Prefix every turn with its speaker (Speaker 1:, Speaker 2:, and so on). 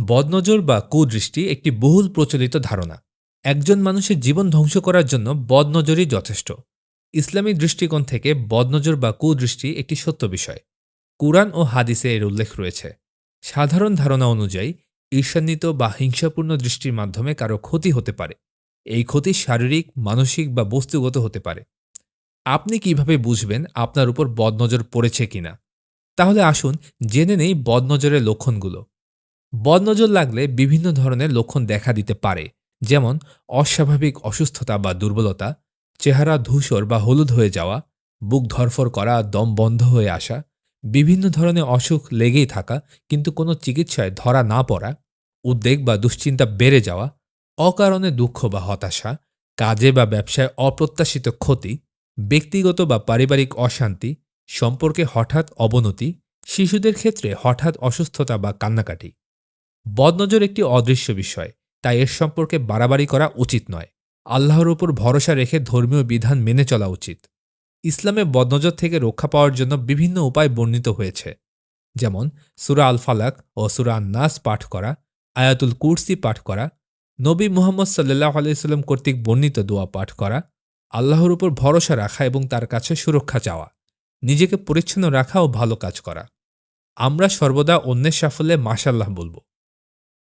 Speaker 1: বদনজর বা কুদৃষ্টি একটি বহুল প্রচলিত ধারণা। একজন মানুষের জীবন ধ্বংস করার জন্য বদনজরই যথেষ্ট। ইসলামী দৃষ্টিকোণ থেকে বদনজর বা কুদৃষ্টি একটি সত্য বিষয়। কুরআন ও হাদিসে এর উল্লেখ রয়েছে। সাধারণ ধারণা অনুযায়ী, ঈর্ষান্বিত বা হিংসাপূর্ণ দৃষ্টির মাধ্যমে কারও ক্ষতি হতে পারে। এই ক্ষতি শারীরিক, মানসিক বা বস্তুগত হতে পারে। আপনি কীভাবে বুঝবেন আপনার উপর বদনজর পড়েছে কিনা? তাহলে আসুন জেনে নেই বদনজরের লক্ষণগুলো। বদনজর লাগলে বিভিন্ন ধরনের লক্ষণ দেখা দিতে পারে, যেমন অস্বাভাবিক অসুস্থতা বা দুর্বলতা, চেহারা ধূসর বা হলুদ হয়ে যাওয়া, বুক ধরফর করা, দম বন্ধ হয়ে আসা, বিভিন্ন ধরনের অসুখ লেগেই থাকা, কিন্তু কোনো চিকিৎসায় ধরা না পড়া, উদ্বেগ বা দুশ্চিন্তা বেড়ে যাওয়া, অকারণে দুঃখ বা হতাশা, কাজে বা ব্যবসায় অপ্রত্যাশিত ক্ষতি, ব্যক্তিগত বা পারিবারিক অশান্তি, সম্পর্কে হঠাৎ অবনতি, শিশুদের ক্ষেত্রে হঠাৎ অসুস্থতা বা কান্নাকাটি। বদনজর একটি অদৃশ্য বিষয়, তাই এর সম্পর্কে বাড়াবাড়ি করা উচিত নয়। আল্লাহর উপর ভরসা রেখে ধর্মীয় বিধান মেনে চলা উচিত। ইসলামে বদনজর থেকে রক্ষা পাওয়ার জন্য বিভিন্ন উপায় বর্ণিত হয়েছে। যেমন, সুরা আল ফালাক ও সুরা নাস পাঠ করা, আয়াতুল কুরসি পাঠ করা, নবী মুহাম্মদ সাল্লাহ আলাইসাল্লাম কর্তৃক বর্ণিত দোয়া পাঠ করা, আল্লাহর উপর ভরসা রাখা এবং তার কাছে সুরক্ষা চাওয়া, নিজেকে পরিচ্ছন্ন রাখা ও ভালো কাজ করা। আমরা সর্বদা অন্যের সাফল্যে মাশাল্লাহ বলব।